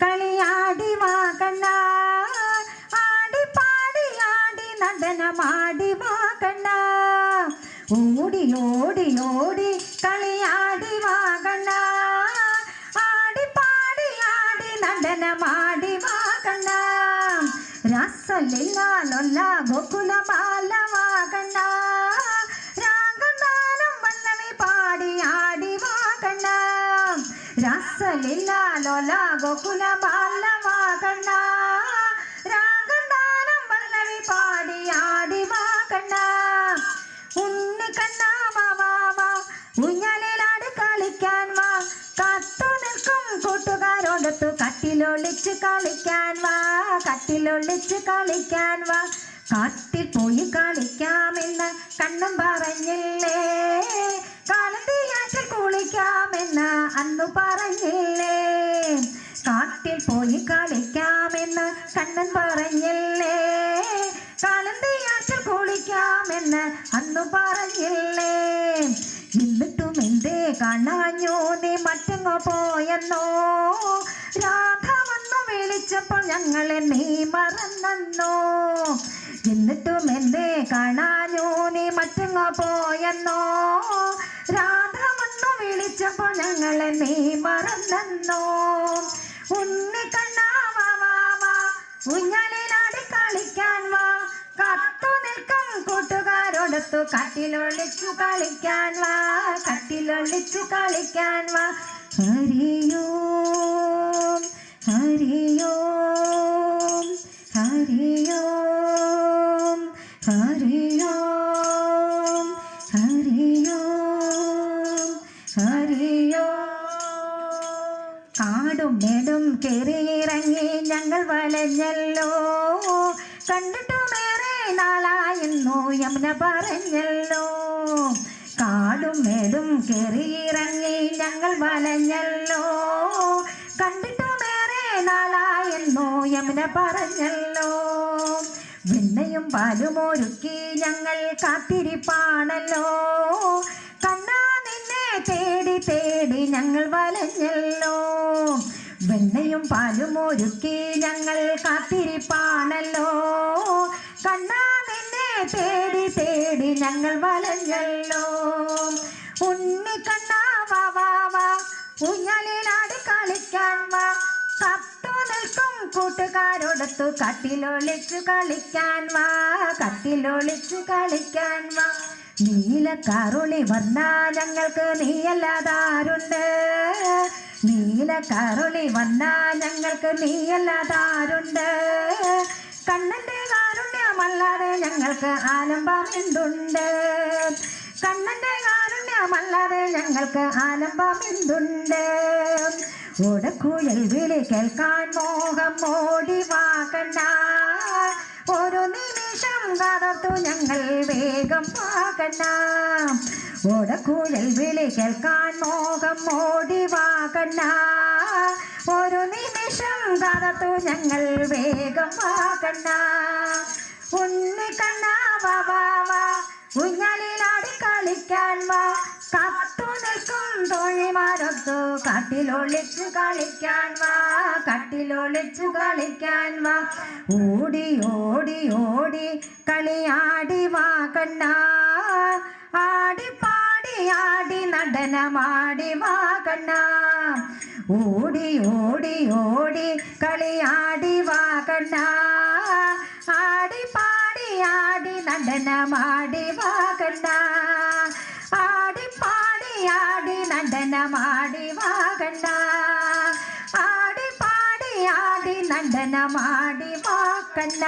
കളിയാടി വാ കണ്ണ ആടി പാടി ആടി നടനമാടി വാ കണ്ണ ഓടി ഓടി ഓടി കളിയാടി വാ കണ്ണ ആടി പാടി ആടി നടനമാടി വാ കണ്ണ രാസലില്ല ലൊല്ല ഗോകുല ഗോകുല ബാലവാ രാഗന്താനം വന്നവി പാടി ആടി വാ കണ്ണ ഉണ്ണി കണ്ണ വാ വാ വാ. കളിക്കാൻ വാ. കത്തു നിൽക്കും കൂട്ടുകാരോടൊത്തു കട്ടിലൊളിച്ച് കളിക്കാൻ വാ. കട്ടിലൊളിച്ച് കളിക്കാൻ വാ. കാട്ടിൽ പോയി കളിക്കാമെന്ന് കണ്ണും പറഞ്ഞില്ലേ? കാലത്തിയാറ്റിൽ കുളിക്കാമെന്ന് അന്നു പറഞ്ഞില്ലേ? കുളിക്കാമെന്ന് അന്നു പറഞ്ഞില്ലേ? എന്നിട്ടും എന്തേ കാണാഞ്ഞു? നീ മറ്റെങ്ങോ പോയെന്നോ? രാധ വന്നു വിളിച്ചപ്പോൾ ഞങ്ങളെ നീ മറന്നെന്നോ? എന്നിട്ടും എന്തേ കാണാഞ്ഞു? നീ മറ്റെങ്ങോ പോയെന്നോ? രാധ വന്നു വിളിച്ചപ്പോൾ ഞങ്ങളെ നീ മറന്നോ കട്ടിലൊളിച്ചു കളിക്കാൻ വാ കട്ടിലൊളിച്ചു കളിക്കാൻ വാ. ഹരിയോ ഹരിയോ ഹരിയോ ഹരിയോ ഹരിയോ ഹരിയോ. കാടും മേടും കയറിയിറങ്ങി ഞങ്ങൾ വലഞ്ഞല്ലോ. കണ്ടിട്ടുമേറെ നാളായെന്നു യമുന പറഞ്ഞല്ലോ. കാടും മേടും കയറിയിറങ്ങി ഞങ്ങൾ വലഞ്ഞല്ലോ. കണ്ടിട്ടുമേറെ നാളായെന്നു യമുന പറഞ്ഞല്ലോ. വെണ്ണയും പാലും ഒരുക്കി ഞങ്ങൾ കാത്തിരിപ്പാണല്ലോ. കണ്ണാ നിന്നെ തേടി തേടി ഞങ്ങൾ വലഞ്ഞല്ലോ. വെണ്ണയും പാലും ഒരുക്കി ഞങ്ങൾ കാത്തിരിപ്പാണല്ലോ. കണ്ണാ നിന്നെ തേടി തേടി ഞങ്ങൾ വലഞ്ഞല്ലോ. ഉണ്ണി കണ്ണാ വാ വാ വാ. ഊഞ്ഞാലിലാടി കളിക്കാൻ വാ. കത്തു നിൽക്കും കൂട്ടുകാരോടൊത്തു കട്ടിലൊളിച്ചു കളിക്കാൻ വാ. കട്ടിലൊളിച്ചു കളിക്കാൻ വാ. നീലക്കറുളി വന്നാ ഞങ്ങൾക്ക് നീയല്ലാതാരുണ്ട് നീലക്കറുളി വന്നാ ഞങ്ങൾക്ക് നീയല്ലാതാരുണ്ട് കണ്ണന്റെ കാരുണ്യമല്ലാതെ ഞങ്ങൾക്ക് ആലംബമെന്തുണ്ട് കണ്ണന്റെ കാരുണ്യമല്ലാതെ ഞങ്ങൾക്ക് ആലംബമെന്തുണ്ട് ഓടക്കുഴൽ വിളി കേൾക്കാൻ മോഹം ഓടി വാക്കണ്ട ഒരു നിമിഷം കാതർത്തു ഞങ്ങൾ വേഗം വാക്കണ്ട ഓടക്കുഴൽ വിളി കേൾക്കാൻ മോഹം ഓടി വാക്കണ്ട ഒരു നിമിഷം കാതർത്തു ഞങ്ങൾ വേഗം വാക്കണ്ട ഉണ്ണി കണ്ണ വാ വാ. വാ ഊഞ്ഞാലിലാടി കളിക്കാൻ വാ. കത്തു നിൽക്കും തോഴിമാരൊത്തു കട്ടിലൊളിച്ചു കളിക്കാൻ വാ. കട്ടിലൊളിച്ചു കളിക്കാൻ വാ. ഓടി ഓടി ഓടി കളിയാടി വാ കണ്ണ. ആടി പാടി ആടി നടനമാടി വാ കണ്ണ. ഓടി ഓടി ഓടി കളിയാടി വാ കണ്ണ. ആടി നടനമാടി വാ കണ്ണ ആടി പാടി ആടി നടനമാടി വാ കണ്ണ ആടി പാടി ആടി നടനമാടി വാ കണ്ണ